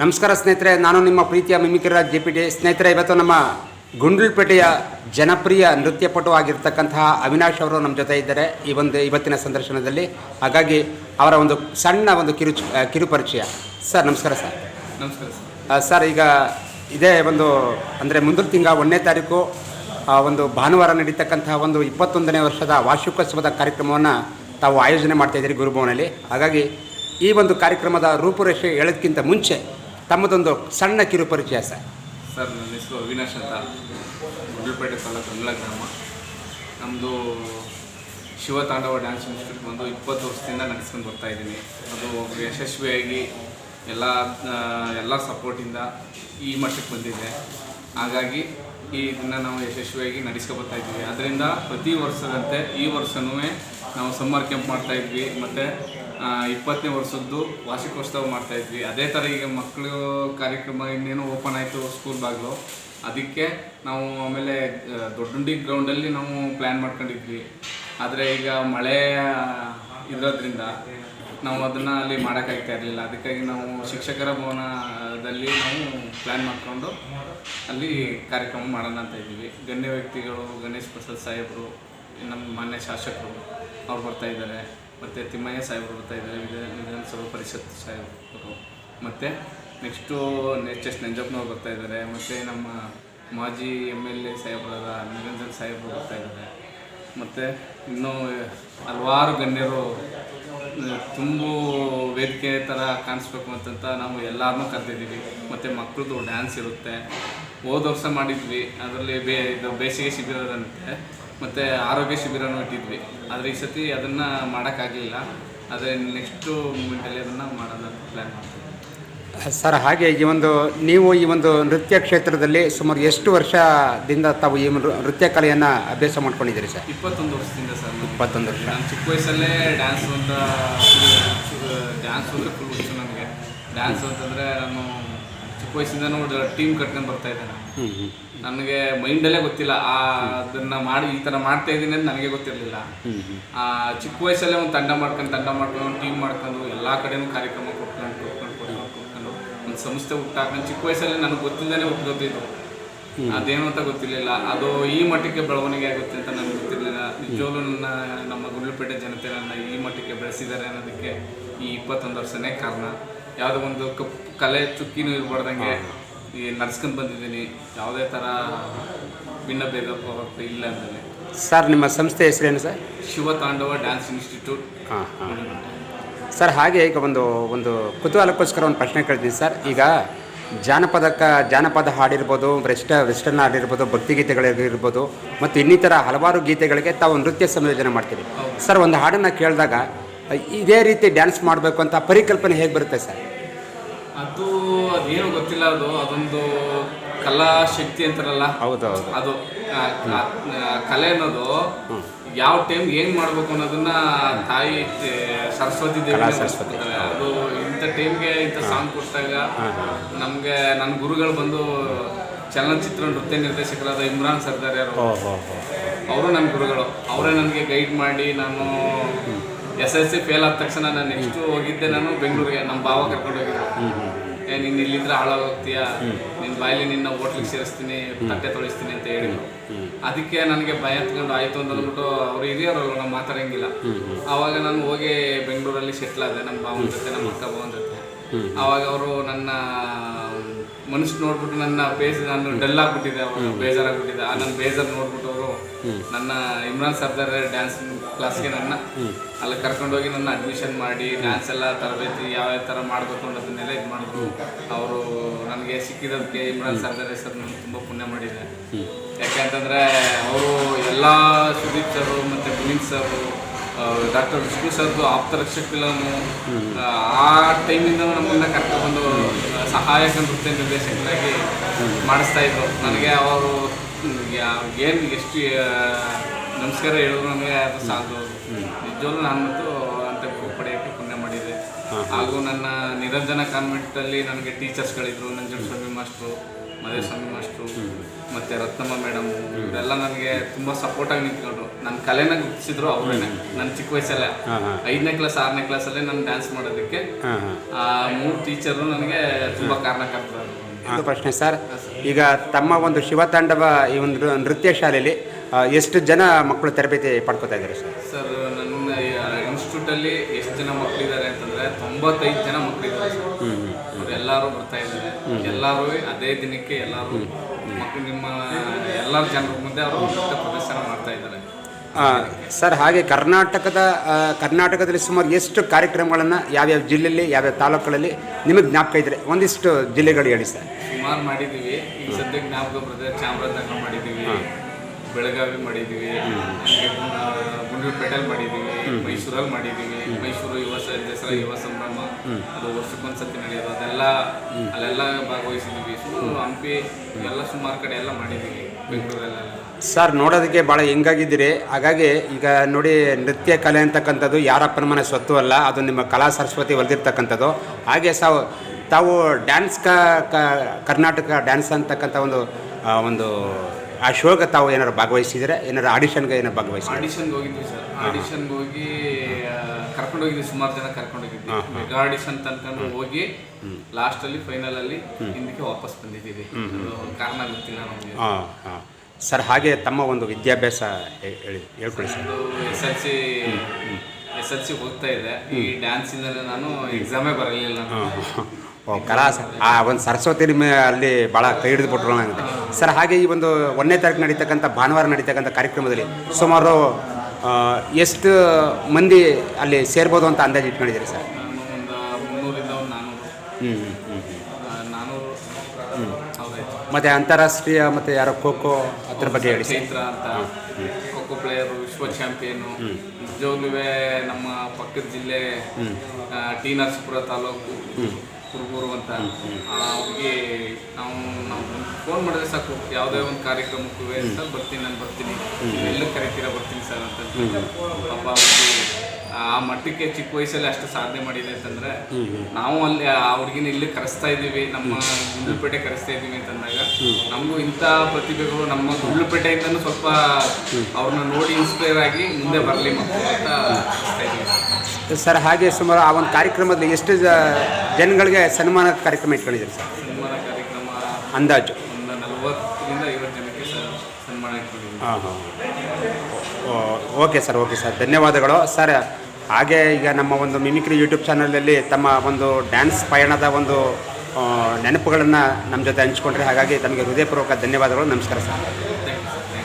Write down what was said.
ನಮಸ್ಕಾರ ಸ್ನೇಹಿತರೆ ನಾನು ನಿಮ್ಮ ಪ್ರೀತಿಯ ಮಿಮಿಕಿರಾಜ್ ಜೆ ಪಿ ಡಿ ಸ್ನೇಹಿತರೆ ಇವತ್ತು ನಮ್ಮ ಗುಂಡ್ಲುಪೇಟೆಯ ಜನಪ್ರಿಯ ನೃತ್ಯಪಟು ಆಗಿರ್ತಕ್ಕಂತಹ ಅವಿನಾಶ್ ಅವರು ನಮ್ಮ ಜೊತೆ ಇದ್ದಾರೆ ಈ ಒಂದು ಇವತ್ತಿನ ಸಂದರ್ಶನದಲ್ಲಿ. ಹಾಗಾಗಿ ಅವರ ಒಂದು ಸಣ್ಣ ಒಂದು ಕಿರು ಕಿರುಪರಿಚಯ. ಸರ್ ನಮಸ್ಕಾರ ಸರ್. ನಮಸ್ಕಾರ ಸರ್. ಈಗ ಇದೇ ಒಂದು ಅಂದರೆ ಮುಂದಿನ ತಿಂಗಳ ಒಂದನೇ ತಾರೀಕು ಒಂದು ಭಾನುವಾರ ನಡೀತಕ್ಕಂತಹ ಒಂದು ಇಪ್ಪತ್ತೊಂದನೇ ವರ್ಷದ ವಾರ್ಷಿಕೋತ್ಸವದ ಕಾರ್ಯಕ್ರಮವನ್ನು ತಾವು ಆಯೋಜನೆ ಮಾಡ್ತಾಯಿದ್ದೀರಿ ಗುರುಭವನಲ್ಲಿ ಹಾಗಾಗಿ ಈ ಒಂದು ಕಾರ್ಯಕ್ರಮದ ರೂಪುರೇಷೆ ಹೇಳೋದಕ್ಕಿಂತ ಮುಂಚೆ ತಮ್ಮದೊಂದು ಸಣ್ಣ ಕಿರು ಪರಿಚಯ ಸರ್. ಸರ್, ನನ್ನ ಹೆಸರು ಅವಿನಾಶ್ ಅಂತ. ಗುಡ್ಲಪೇಟೆ ತಾಲೂಕು ಅಂಗ್ಲ ಗ್ರಾಮ. ನಮ್ಮದು ಶಿವತಾಂಡವ ಡ್ಯಾನ್ಸ್ ಇನ್ಸ್ಟಿಟ್ಯೂಟ್ ಬಂದು ಇಪ್ಪತ್ತು ವರ್ಷದಿಂದ ನಡೆಸ್ಕೊಂಡು ಬರ್ತಾ ಇದ್ದೀನಿ. ಅದು ಯಶಸ್ವಿಯಾಗಿ ಎಲ್ಲ ಎಲ್ಲ ಸಪೋರ್ಟಿಂದ ಈ ಮಟ್ಟಕ್ಕೆ ಬಂದಿದೆ. ಹಾಗಾಗಿ ಈ ಇದನ್ನು ನಾವು ಯಶಸ್ವಿಯಾಗಿ ನಡೆಸ್ಕೊಬರ್ತಾ ಇದ್ದೀವಿ. ಅದರಿಂದ ಪ್ರತಿ ವರ್ಷದಂತೆ ಈ ವರ್ಷವೂ ನಾವು ಸಮ್ಮರ್ ಕ್ಯಾಂಪ್ ಮಾಡ್ತಾಯಿದ್ವಿ ಮತ್ತು ಇಪ್ಪತ್ತನೇ ವರ್ಷದ್ದು ವಾರ್ಷಿಕೋತ್ಸವ ಮಾಡ್ತಾ ಇದ್ವಿ. ಅದೇ ಥರ ಈಗ ಮಕ್ಕಳು ಕಾರ್ಯಕ್ರಮ ಇನ್ನೇನು ಓಪನ್ ಆಯಿತು ಸ್ಕೂಲ್ ಬಾಗಿಲು. ಅದಕ್ಕೆ ನಾವು ಆಮೇಲೆ ದೊಡ್ಡುಂಡಿ ಗ್ರೌಂಡಲ್ಲಿ ನಾವು ಪ್ಲ್ಯಾನ್ ಮಾಡ್ಕೊಂಡಿದ್ವಿ. ಆದರೆ ಈಗ ಮಳೆ ಇರೋದ್ರಿಂದ ನಾವು ಅದನ್ನು ಅಲ್ಲಿ ಮಾಡೋಕ್ಕಾಗ್ತಾ ಇರಲಿಲ್ಲ. ಅದಕ್ಕಾಗಿ ನಾವು ಶಿಕ್ಷಕರ ಭವನದಲ್ಲಿ ನಾವು ಪ್ಲ್ಯಾನ್ ಮಾಡಿಕೊಂಡು ಅಲ್ಲಿ ಕಾರ್ಯಕ್ರಮ ಮಾಡೋಣ ಅಂತ ಇದ್ದೀವಿ. ಗಣ್ಯ ವ್ಯಕ್ತಿಗಳು, ಗಣೇಶ್ ಪ್ರಸಾದ್ ಸಾಹೇಬರು, ನಮ್ಮ ಮಾನ್ಯ ಶಾಸಕರು ಅವ್ರು ಬರ್ತಾ ಇದ್ದಾರೆ. ಮತ್ತು ತಿಮ್ಮಯ್ಯ ಸಾಹೇಬರು ಬರ್ತಾ ಇದ್ದಾರೆ. ವಿಧಾನ ವಿಧಾನಸಭಾ ಪರಿಷತ್ ಸಾಹೇಬರು. ಮತ್ತು ನೆಕ್ಸ್ಟು ನೆಚ್ ಎಸ್ ನಂಜಪ್ಪನವ್ರು ಬರ್ತಾ ಇದ್ದಾರೆ. ಮತ್ತು ನಮ್ಮ ಮಾಜಿ ಎಂ ಎಲ್ ಎ ಸಾಹೇಬರಾದ ನಿರಂಜನ್ ಸಾಹೇಬರು ಬರ್ತಾ ಇದ್ದಾರೆ. ಮತ್ತು ಇನ್ನೂ ಹಲವಾರು ಗಣ್ಯರು ತುಂಬ ವೇದಿಕೆ ಥರ ಕಾಣಿಸ್ಬೇಕು ಅಂತಂತ ನಾವು ಎಲ್ಲರನ್ನೂ ಕರೆದಿದ್ದೀವಿ. ಮತ್ತು ಮಕ್ಕಳದು ಡ್ಯಾನ್ಸ್ ಇರುತ್ತೆ. ಹೋದ ವರ್ಷ ಮಾಡಿದ್ವಿ. ಅದರಲ್ಲಿ ಬೇ ಇದು ಬೇಸಿಗೆ ಶಿಬಿರದಂತೆ. ಮತ್ತು ಆರೋಗ್ಯ ಶಿಬಿರನೂ ಇಟ್ಟಿದ್ವಿ. ಆದರೆ ಈ ಸತಿ ಅದನ್ನು ಮಾಡೋಕ್ಕಾಗಲಿಲ್ಲ. ಆದರೆ ನೆಕ್ಸ್ಟು ಮೂಮೆಂಟಲ್ಲಿ ಅದನ್ನು ಅಂತ ಪ್ಲ್ಯಾನ್ ಮಾಡ್ತೀವಿ. ಸರ್ ಹಾಗೆ ಈ ಒಂದು ನೀವು ಈ ಒಂದು ನೃತ್ಯ ಕ್ಷೇತ್ರದಲ್ಲಿ ಸುಮಾರು ಎಷ್ಟು ವರ್ಷದಿಂದ ತಾವು ಈ ನೃತ್ಯ ಕಲೆಯನ್ನು ಅಭ್ಯಾಸ ಮಾಡ್ಕೊಂಡಿದ್ದೀರಿ ಸರ್? ಇಪ್ಪತ್ತೊಂದು ವರ್ಷದಿಂದ ಸರ್ ಇಪ್ಪತ್ತೊಂದು ವರ್ಷ. ನಾನು ಚಿಕ್ಕ ವಯಸ್ಸಲ್ಲೇ ಡ್ಯಾನ್ಸ್ ಅಂತ ಡ್ಯಾನ್ಸ್ ಅಂದರೆ ಫುಲ್ ಹುಚ್ಚು ನನಗೆ ಡ್ಯಾನ್ಸ್ ಅಂತಂದರೆ ನಾನು ಚಿಕ್ಕ ವಯಸ್ಸಿಂದನೂ ಟೀಮ್ ಕಟ್ಕೊಂಡು ಬರ್ತಾ ಇದ್ದೇನೆ. ನನಗೆ ಮೈಂಡಲ್ಲೇ ಗೊತ್ತಿಲ್ಲ. ಆ ಅದನ್ನ ಮಾಡಿ ಈ ತರ ಮಾಡ್ತಾ ಇದ್ದೀನಿ ಅಂತ ನನಗೆ ಗೊತ್ತಿರಲಿಲ್ಲ. ಆ ಚಿಕ್ಕ ವಯಸ್ಸಲ್ಲೇ ಒಂದು ತಂಡ ಮಾಡ್ಕೊಂಡು ತಂಡ ಮಾಡ್ಕೊಂಡು ಟೀಮ್ ಮಾಡ್ಕೊಂಡು ಎಲ್ಲ ಕಡೆನೂ ಕಾರ್ಯಕ್ರಮ ಕೊಟ್ಕೊಂಡು ಕೊಟ್ಕೊಂಡು ಕೊಟ್ಕೊಂಡು ಕೊಟ್ಕೊಂಡು ಒಂದು ಸಂಸ್ಥೆ ಹುಟ್ಟಾಕೊಂಡು ಚಿಕ್ಕ ವಯಸ್ಸಲ್ಲೇ ನನಗೆ ಗೊತ್ತಿಲ್ಲದೇ ಹುಟ್ಟಿದ್ದು ಅದೇನು ಅಂತ ಗೊತ್ತಿರಲಿಲ್ಲ. ಅದು ಈ ಮಟ್ಟಕ್ಕೆ ಬೆಳವಣಿಗೆ ಆಗುತ್ತೆ ಅಂತ ನನಗೆ ಗೊತ್ತಿರಲಿಲ್ಲ. ನಿಜವಾಗ್ಲೂ ನನ್ನ ನಮ್ಮ ಗುಂಡ್ಲುಪೇಟೆ ಜನತೆ ನನ್ನ ಈ ಮಟ್ಟಕ್ಕೆ ಬೆಳೆಸಿದ್ದಾರೆ ಅನ್ನೋದಕ್ಕೆ ಈ ಇಪ್ಪತ್ತೊಂದು ವರ್ಷನೇ ಕಾರಣ. ಯಾವುದೋ ಒಂದು ಕಪ್ ಕಲೆ ಚುಕ್ಕಿನೂ ಇರಬಾರ್ದಂಗೆ ಈ ನಡ್ಸ್ಕೊಂಡು ಬಂದಿದ್ದೀನಿ. ಯಾವುದೇ ಥರ ಭಿನ್ನ ಭೇದ ಭಾವ ಇಲ್ಲ ಅಂದರೆ ಸರ್ ನಿಮ್ಮ ಸಂಸ್ಥೆ ಹೆಸರೇನು ಸರ್? ಶಿವ ತಾಂಡವ ಡ್ಯಾನ್ಸ್ ಇನ್ಸ್ಟಿಟ್ಯೂಟ್. ಹಾಂ ಹಾಂ. ಸರ್ ಹಾಗೆ ಈಗ ಒಂದು ಒಂದು ಕುತೂಹಲಕ್ಕೋಸ್ಕರ ಒಂದು ಪ್ರಶ್ನೆ ಕೇಳ್ತೀನಿ ಸರ್. ಈಗ ಜಾನಪದಕ್ಕೆ ಜಾನಪದ ಹಾಡಿರ್ಬೋದು ವೆಸ್ಟ್ ವೆಸ್ಟರ್ನ್ ಹಾಡಿರ್ಬೋದು ಭಕ್ತಿಗೀತೆಗಳಿರ್ಬೋದು ಮತ್ತು ಇನ್ನಿತರ ಹಲವಾರು ಗೀತೆಗಳಿಗೆ ತಾವು ನೃತ್ಯ ಸಂಯೋಜನೆ ಮಾಡ್ತೀರಿ. ಸರ್ ಒಂದು ಹಾಡನ್ನು ಕೇಳಿದಾಗ ಇದೇ ರೀತಿ ಡ್ಯಾನ್ಸ್ ಮಾಡಬೇಕು ಅಂತ ಪರಿಕಲ್ಪನೆ ಹೇಗೆ ಬರುತ್ತೆ ಸರ್? ಅದು ಅದೇನು ಗೊತ್ತಿಲ್ಲ ಅದು ಅದೊಂದು ಕಲಾ ಶಕ್ತಿ ಅಂತಾರಲ್ಲ? ಹೌದು ಹೌದು. ಅದು ಕಲೆ ಅನ್ನೋದು ಯಾವ ಟೈಮ್ ಏನ್ ಮಾಡ್ಬೇಕು ಅನ್ನೋದನ್ನ ತಾಯಿ ಸರಸ್ವತಿ ದೇವಿ ಸರಸ್ವತಿ. ಅದು ಇಂಥ ಟೈಮ್ಗೆ ಇಂಥ ಸಾಂಗ್ ಕೊಟ್ಟಾಗ ನಮ್ಗೆ ನನ್ನ ಗುರುಗಳು ಬಂದು ಚಲನಚಿತ್ರ ನೃತ್ಯ ನಿರ್ದೇಶಕರಾದ ಇಮ್ರಾನ್ ಸರ್ದಾರ್ ಅವರು ಅವರು ನನ್ನ ಗುರುಗಳು. ಅವರೇ ನನಗೆ ಗೈಡ್ ಮಾಡಿ ನಾನು ಎಸ್ ಎಲ್ ಸಿ ಫೇಲ್ ಆದ ತಕ್ಷಣ ನಾನು ನೆಕ್ಸ್ಟ್ ಹೋಗಿದ್ದೆ ನಾನು ಬೆಂಗಳೂರಿಗೆ ನಮ್ಮ ಭಾವ ಕರ್ಕೊಂಡು ಹೋಗಿದ್ದೆ ಏ ನೀನು ಇಲ್ಲಿದ್ರೆ ಹಾಳಾಗೋಗ್ತೀಯ? ನಿನ್ನ ಬಾಯಲ್ಲಿ ನಿನ್ನ ಹೋಟ್ಲಿಗೆ ಸೇರಿಸ್ತೀನಿ ತಟ್ಟೆ ತೊಳಿಸ್ತೀನಿ ಅಂತ ಹೇಳಿದ್ರು. ಅದಕ್ಕೆ ನನಗೆ ಭಯ ಎತ್ಕೊಂಡು ಆಯಿತು ಅಂತ ಅಂದ್ಬಿಟ್ಟು ಅವ್ರು ಹಿರಿಯರಲ್ಲ ನಾವು ಮಾತಾಡಂಗಿಲ್ಲ. ಆವಾಗ ನಾನು ಹೋಗಿ ಬೆಂಗಳೂರಲ್ಲಿ ಸೆಟ್ಲ್ ಆದೆ ನಮ್ಮ ಭಾವನ ಜೊತೆ ನಮ್ಮ ಅಕ್ಕ ಭಾವನ ಜೊತೆ. ಆವಾಗ ಅವರು ನನ್ನ ಮನುಷ್ಯ ನೋಡ್ಬಿಟ್ಟು ನನ್ನ ಬೇಸ್ ನಾನು ಡಲ್ ಆಗ್ಬಿಟ್ಟಿದೆ ಅವರು ಬೇಜಾರಾಗ್ಬಿಟ್ಟಿದೆ. ಆ ನನ್ನ ಬೇಜಾರು ನೋಡ್ಬಿಟ್ಟು ಅವರು ನನ್ನ ಇಮ್ರಾನ್ ಸರ್ದಾರ್ ಡ್ಯಾನ್ಸ್ ಕ್ಲಾಸ್ಗೆ ನನ್ನ ಅಲ್ಲಿ ಕರ್ಕೊಂಡೋಗಿ ನನ್ನ ಅಡ್ಮಿಷನ್ ಮಾಡಿ ಡ್ಯಾನ್ಸ್ ಎಲ್ಲ ತರಬೇತಿ ಯಾವ ಯಾವ ಥರ ಮಾಡಬೇಕು ಅನ್ನೋದನ್ನೆಲ್ಲ ಇದು ಮಾಡಿದ್ರು. ಅವರು ನನಗೆ ಸಿಕ್ಕಿದ್ದಕ್ಕೆ ಇಮ್ರಾನ್ ಸರ್ದಾರ್ ಸರ್ ನಾನು ತುಂಬ ಪುಣ್ಯ ಮಾಡಿದೆ ಯಾಕೆಂತಂದರೆ ಅವರು ಎಲ್ಲ ಸುದೀಪ್ ಸರು ಮತ್ತು ಪುನೀತ್ ಸರು ಡಾಕ್ಟರ್ ವಿಷ್ಣು ಸರ್ದು ಆಪ್ತರಕ್ಷಕ ಫಿಲಮು ಆ ಟೈಮಿಂದ ನಮ್ಮನ್ನ ಕರ್ಕೊಂಡ್ಬಂದು ಸಹಾಯಕ ನೃತ್ಯ ನಿರ್ದೇಶಕರಾಗಿ ಮಾಡಿಸ್ತಾ ಇದ್ರು. ನನಗೆ ಅವರು ಏನು ಎಷ್ಟು ನಮಸ್ಕಾರ ಹೇಳಿದ್ರು ನನಗೆ ಅದು ಸಾಲದು. ನಾನು ಮತ್ತು ಅಂತ ಪಡೆಯೋಕ್ಕೆ ಪುಣ್ಯ ಮಾಡಿದೆ. ಹಾಗೂ ನನ್ನ ನಿರಂಜನ ಕಾನ್ವೆಂಟಲ್ಲಿ ನನಗೆ ಟೀಚರ್ಸ್ಗಳಿದ್ರು ನಂಜನ ಸ್ವಾಮಿ ಮಾಸ್ಟ್ರು ಮದೇಸ್ವಾಮಿ ಮಾಸ್ಟ್ರು ಮತ್ತು ರತ್ನಮ್ಮ ಮೇಡಮ್ ಇವರೆಲ್ಲ ನನಗೆ ತುಂಬ ಸಪೋರ್ಟಾಗಿ ನಿಂತ್ಕೊಂಡ್ರು. ನನ್ನ ಕಲೆನ ಗುರುತಿಸಿದ್ರು ಅವರೇನೆ ನನ್ನ ಚಿಕ್ಕ ವಯಸ್ಸಲ್ಲೇ. ಐದನೇ ಕ್ಲಾಸ್ ಆರನೇ ಕ್ಲಾಸಲ್ಲೇ ನಾನು ಡ್ಯಾನ್ಸ್ ಮಾಡೋದಕ್ಕೆ ಆ ಮೂರು ಟೀಚರು ನನಗೆ ತುಂಬ ಕಾರಣಕರ್ತರು ಒಂದು ಪ್ರಶ್ನೆ ಸರ್. ಈಗ ತಮ್ಮ ಒಂದು ಶಿವತಾಂಡವ ಈ ಒಂದು ನೃತ್ಯ ಶಾಲೆಯಲ್ಲಿ ಎಷ್ಟು ಜನ ಮಕ್ಕಳು ತರಬೇತಿ ಪಡ್ಕೋತಾ ಇದ್ದಾರೆ ಸರ್? ಸರ್ ನನ್ನ ಇನ್ಸ್ಟಿಟ್ಯೂಟಲ್ಲಿ ಎಷ್ಟು ಜನ ಮಕ್ಕಳಿದ್ದಾರೆ ಅಂತಂದರೆ ತೊಂಬತ್ತೈದು ಜನ ಮಕ್ಕಳಿದ್ದಾರೆ ಸರ್. ಎಲ್ಲರೂ ಬರ್ತಾ ಇದ್ದಾರೆ. ಎಲ್ಲರೂ ಅದೇ ದಿನಕ್ಕೆ ಎಲ್ಲರೂ ಮಕ್ಕಳು ನಿಮ್ಮ ಎಲ್ಲರ ಜನರ ಮುಂದೆ ಅವರು ನೃತ್ಯ ಪ್ರದರ್ಶನ ಮಾಡ್ತಾ ಇದ್ದಾರೆ. ಸರ್ ಹಾಗೆ ಕರ್ನಾಟಕದ ಕರ್ನಾಟಕದಲ್ಲಿ ಸುಮಾರು ಎಷ್ಟು ಕಾರ್ಯಕ್ರಮಗಳನ್ನು ಯಾವ್ಯಾವ ಜಿಲ್ಲೆಯಲ್ಲಿ ಯಾವ್ಯಾವ ತಾಲೂಕುಗಳಲ್ಲಿ ನಿಮಗೆ ಜ್ಞಾಪಕ ಇದ್ದರೆ ಒಂದಿಷ್ಟು ಜಿಲ್ಲೆಗಳು ಹೇಳಿ ಸರ್. ಸುಮಾರು ಮಾಡಿದ್ದೀವಿ. ಈಗ ಸದ್ಯಕ್ಕೆ ಜ್ಞಾಪಕ ಬರ್ತದೆ ಚಾಮರಾಜನಗರ ಮಾಡಿದ್ದೀವಿ. ಬೆಳಗಾವಿ ಮಾಡಿದ್ದೀವಿ. ಗುಂಡ್ಲುಪೇಟೆಯಲ್ಲಿ ಮಾಡಿದ್ದೀವಿ. ಮೈಸೂರಲ್ಲಿ ಮಾಡಿದ್ದೀವಿ. ಮೈಸೂರು ಯುವ ದಸರಾ ಯುವ ಸಂಭ್ರಮ. ಅದು ವರ್ಷಕ್ಕೊಂದ್ಸತಿ ನಡೆಯೋದು. ಅದೆಲ್ಲ ಅಲ್ಲೆಲ್ಲ ಭಾಗವಹಿಸಿದ್ದೀವಿ. ಸುಮಾರು ಹಂಪಿ ಎಲ್ಲ ಸುಮಾರು ಕಡೆ ಎಲ್ಲ ಮಾಡಿದ್ದೀವಿ. ಬೆಂಗಳೂರಲ್ಲೆಲ್ಲ. ಸರ್ ನೋಡೋದಕ್ಕೆ ಭಾಳ ಹೆಂಗಾಗಿದ್ದೀರಿ. ಹಾಗಾಗಿ ಈಗ ನೋಡಿ ನೃತ್ಯ ಕಲೆ ಅಂತಕ್ಕಂಥದ್ದು ಯಾರಪ್ಪನ ಮನೆ ಸ್ವತ್ತು ಅಲ್ಲ ಅದು ನಿಮ್ಮ ಕಲಾ ಸರಸ್ವತಿ ಒಲಿದಿರ್ತಕ್ಕಂಥದ್ದು ಹಾಗೆ ಸಾವು ತಾವು ಡ್ಯಾನ್ಸ್ ಕ- ಕರ್ನಾಟಕ ಡ್ಯಾನ್ಸ್ ಅಂತಕ್ಕಂಥ ಒಂದು ಒಂದು ಆ ಶೋಗೆ ತಾವು ಏನಾರು ಭಾಗವಹಿಸಿದರೆ ಏನಾರು ಆಡಿಷನ್ಗೆ ಏನಾರು ಭಾಗವಹಿಸಿದ್ರೆ ಆಡಿಷನ್ಗೆ ಹೋಗಿದ್ವಿ ಸರ್. ಆಡಿಷನ್ಗೆ ಹೋಗಿ ಕರ್ಕೊಂಡು ಹೋಗಿದ್ವಿ ಸುಮಾರು ಜನ ಕರ್ಕೊಂಡು ಹೋಗಿದ್ವಿ. ಮೆಗಾ ಆಡಿಷನ್ ತನಕ ಹೋಗಿ ಲಾಸ್ಟಲ್ಲಿ ಫೈನಲಲ್ಲಿ ಹಿಂದಕ್ಕೆ ವಾಪಸ್ ಬಂದಿದ್ದೀವಿ. ಕಾರಣ ಗೊತ್ತಿಲ್ಲ ನಮಗೆ. ಸರ್ ಹಾಗೆ ತಮ್ಮ ಒಂದು ವಿದ್ಯಾಭ್ಯಾಸ ಹೇಳಿ ಹೇಳ್ಕೊಳ್ಳಿ sir. S L C S L C ಹೋಗ್ತಾ ಇದೆ. ಈ ಡ್ಯಾನ್ಸಿಂದಲೇ ನಾನು ಎಕ್ಸಾಮೇ ಬರಲಿಲ್ಲ ಓ ಕಲಾ ಆ ಒಂದು ಸರಸ್ವತಿ ನಿಮ್ಮ ಅಲ್ಲಿ ಭಾಳ ಕೈ ಹಿಡಿದು ಬಿಟ್ರು ನನಗೆ ಸರ್ ಹಾಗೆ ಈ ಒಂದು ಒಂದನೇ ತಾರೀಕು ನಡೀತಕ್ಕಂಥ ಭಾನುವಾರ ನಡೀತಕ್ಕಂಥ ಕಾರ್ಯಕ್ರಮದಲ್ಲಿ ಸುಮಾರು ಎಷ್ಟು ಮಂದಿ ಅಲ್ಲಿ ಸೇರ್ಬೋದು ಅಂತ ಅಂದಾಜು ಇಟ್ಕೊಂಡಿದ್ದೀರಿ ಸರ್? ಹ್ಞೂ ಹ್ಞೂ ಹ್ಞೂ ಮತ್ತು ಅಂತಾರಾಷ್ಟ್ರೀಯ ಮತ್ತು ಯಾರೋ ಖೋ ಖೋ ಅದ್ರ ಬಗ್ಗೆ ಹೇಳಿ ಚೈತ್ರ ಅಂತ. ಖೋಖೋ ಪ್ಲೇಯರು ವಿಶ್ವ ಚಾಂಪಿಯನ್ ನಿಜವಾಗ್ಲೂ ನಮ್ಮ ಪಕ್ಕದ ಜಿಲ್ಲೆ ಟಿ ನರಸೀಪುರ ತಾಲೂಕು. ಕುರುಬೂರು ಅಂತ ಅವ್ರಿಗೆ ನಾವು ನಾವು ಫೋನ್ ಮಾಡಿದ್ರೆ ಸಾಕು. ಯಾವುದೇ ಒಂದು ಕಾರ್ಯಕ್ರಮಕ್ಕೂ ಸರ್ ಬರ್ತೀನಿ ನಾನು ಬರ್ತೀನಿ. ಎಲ್ಲ ಕರಿತೀರಾ ಬರ್ತೀನಿ ಸರ್ ಅಂತ ಪಾಪ ಅವ್ರಿಗೆ ಆ ಮಟ್ಟಕ್ಕೆ ಚಿಕ್ಕ ವಯಸ್ಸಲ್ಲಿ ಅಷ್ಟು ಸಾಧನೆ ಮಾಡಿದೆ ಅಂತಂದ್ರೆ ನಾವು ಅಲ್ಲಿ ಅವ್ರಿಗಿನ ಇಲ್ಲಿ ಕರೆಸ್ತಾ ಇದ್ದೀವಿ ನಮ್ಮ ಗುಂಡ್ಲುಪೇಟೆ ಕರೆಸ್ತಾ ಇದ್ದೀವಿ ಅಂತಂದಾಗ ನಮಗೂ ಇಂಥ ಪ್ರತಿಭೆಗಳು ನಮ್ಮ ಗುಂಡ್ಲುಪೇಟೆಯಿಂದನೂ ಸ್ವಲ್ಪ ಅವ್ರನ್ನ ನೋಡಿ ಇನ್ಸ್ಪೈರ್ ಆಗಿ ಮುಂದೆ ಬರಲಿ ಮಕ್ಕಳು ಅಂತ ಕರೆಸ್ತಾ ಇದ್ದೀವಿ. ಸರ್ ಹಾಗೆ ಸುಮಾರು ಆ ಒಂದು ಕಾರ್ಯಕ್ರಮದಲ್ಲಿ ಎಷ್ಟು ಜನಗಳಿಗೆ ಸನ್ಮಾನ ಕಾರ್ಯಕ್ರಮ ಇಟ್ಕೊಂಡಿದ್ದೀರಿ ಸರ್. ಸನ್ಮಾನ ಕಾರ್ಯಕ್ರಮ ಅಂದಾಜು. ಒಂದು ನಲವತ್ತರಿಂದ ಐವತ್ತು ಜನಕ್ಕೆ ಸ- ಸನ್ಮಾನ ಇಟ್ಕೊಂಡಿದ್ದೀವಿ. ಹಾಂ ಹಾಂ. Okay sir okay sir. ಧನ್ಯವಾದಗಳು. ಸರ್ ಹಾಗೆ ಈಗ ನಮ್ಮ ಒಂದು ಮಿಮಿಕ್ರಿ ಯೂಟ್ಯೂಬ್ ಚಾನಲಲ್ಲಿ ತಮ್ಮ ಒಂದು ಡ್ಯಾನ್ಸ್ ಪಯಣದ ಒಂದು ನೆನಪುಗಳನ್ನು ನಮ್ಮ ಜೊತೆ ಹಂಚಿಕೊಂಡ್ರೆ ಹಾಗಾಗಿ ತಮಗೆ ಹೃದಯಪೂರ್ವಕ ಧನ್ಯವಾದಗಳು. ನಮಸ್ಕಾರ ಸರ್.